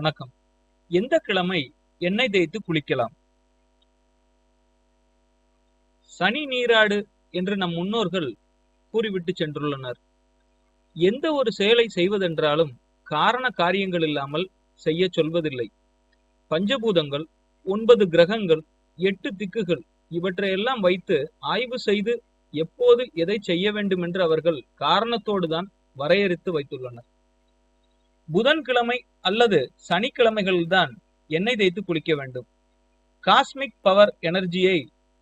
வணக்கம். எந்த கிழமை எண்ணெய் தேய்த்து குளிக்கலாம்? சனி நீராடு என்று நம் முன்னோர்கள் கூறிவிட்டு சென்றுள்ளனர். எந்த ஒரு செயலை செய்வதென்றாலும் காரண காரியங்கள் இல்லாமல் செய்ய சொல்வதில்லை. பஞ்சபூதங்கள் ஒன்பது கிரகங்கள் எட்டு திக்குகள் இவற்றையெல்லாம் வைத்து ஆய்வு செய்து எப்போது எதை செய்ய வேண்டும் என்று அவர்கள் காரணத்தோடு தான் வரையறுத்து வைத்துள்ளனர். புதன்கிழமை அல்லது சனிக்கிழமைகளில்தான் எண்ணெய் தேய்த்து குளிக்க வேண்டும். காஸ்மிக் பவர் எனர்ஜியை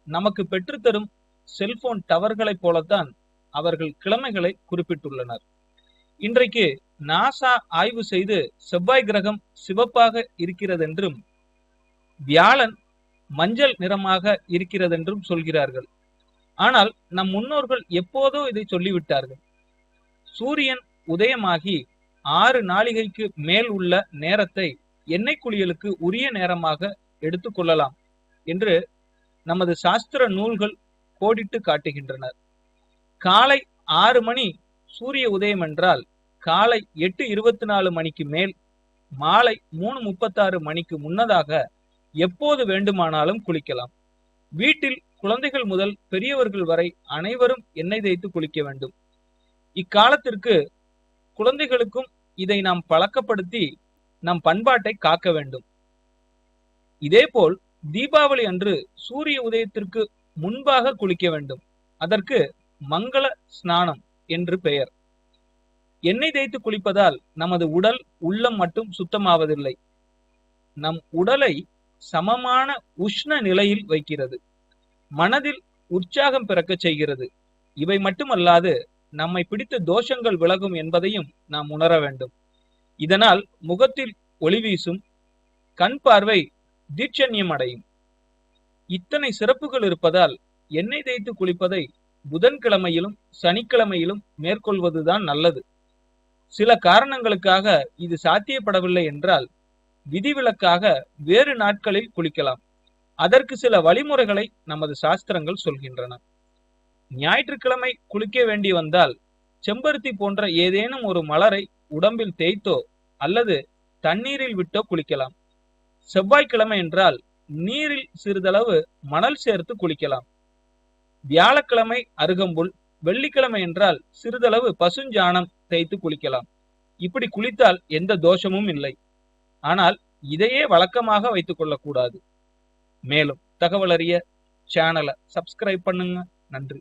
நமக்கு பெற்றுத்தரும் செல்போன் டவர்களைப் போலத்தான் அவர்கள் கிழமைகளை குறிப்பிட்டுள்ளனர். இன்றைக்கு நாசா ஆய்வு செய்து செவ்வாய் கிரகம் சிவப்பாக இருக்கிறதென்றும் வியாழன் மஞ்சள் நிறமாக இருக்கிறதென்றும் சொல்கிறார்கள். ஆனால் நம் முன்னோர்கள் எப்போதோ இதை சொல்லிவிட்டார்கள். சூரியன் உதயமாகி ஆறு நாளிகைக்கு மேல் உள்ள நேரத்தை எண்ணெய் குளியலுக்கு உரிய நேரமாக எடுத்துக்கொள்ளலாம் என்று நமது சாஸ்திர நூல்கள் கோடிட்டு காட்டுகின்றனர். காலை ஆறு மணி சூரிய உதயம் என்றால் காலை எட்டு இருபத்தி நாலு மணிக்கு மேல் மாலை மூணு முப்பத்தாறு மணிக்கு முன்னதாக எப்போது வேண்டுமானாலும் குளிக்கலாம். வீட்டில் குழந்தைகள் முதல் பெரியவர்கள் வரை அனைவரும் எண்ணெய் தேய்த்து குளிக்க வேண்டும். இக்காலத்திற்கு குழந்தைகளுக்கும் இதை நாம் பழக்கப்படுத்தி நம் பண்பாட்டை காக்க வேண்டும். இதேபோல் தீபாவளி அன்று சூரிய உதயத்திற்கு முன்பாக குளிக்க வேண்டும். அதற்கு மங்கள ஸ்நானம் என்று பெயர். எண்ணெய் தேய்த்து குளிப்பதால் நமது உடல் உள்ளம் மட்டும் சுத்தமாவதில்லை. நம் உடலை சமமான உஷ்ண நிலையில் வைக்கிறது. மனதில் உற்சாகம் பிறக்க செய்கிறது. இவை மட்டுமல்லாது நம்மை பிடித்த தோஷங்கள் விலகும் என்பதையும் நாம் உணர வேண்டும். இதனால் முகத்தில் ஒளி வீசும் கண் பார்வை தீட்சண்யம் அடையும். இத்தனை சிறப்புகள் இருப்பதால் எண்ணெய் தேய்த்து குளிப்பதை புதன்கிழமையிலும் சனிக்கிழமையிலும் மேற்கொள்வதுதான் நல்லது. சில காரணங்களுக்காக இது சாத்தியப்படவில்லை என்றால் விதிவிலக்காக வேறு நாட்களில் குளிக்கலாம். அதற்கு சில வழிமுறைகளை நமது சாஸ்திரங்கள் சொல்கின்றன. ஞாயிற்றுக்கிழமை குளிக்க வேண்டி வந்தால் செம்பருத்தி போன்ற ஏதேனும் ஒரு மலரை உடம்பில் தேய்த்தோ அல்லது தண்ணீரில் விட்டோ குளிக்கலாம். செவ்வாய்க்கிழமை என்றால் நீரில் சிறிதளவு மணல் சேர்த்து குளிக்கலாம். வியாழக்கிழமை அருகம்புல் வெள்ளிக்கிழமை என்றால் சிறிதளவு பசுஞ்சாணம் தேய்த்து குளிக்கலாம். இப்படி குளித்தால் எந்த தோஷமும் இல்லை. ஆனால் இதையே வழக்கமாக வைத்துக் கொள்ளக்கூடாது. மேலும் தகவல் அறிய சேனலை சப்ஸ்கிரைப் பண்ணுங்க. நன்றி.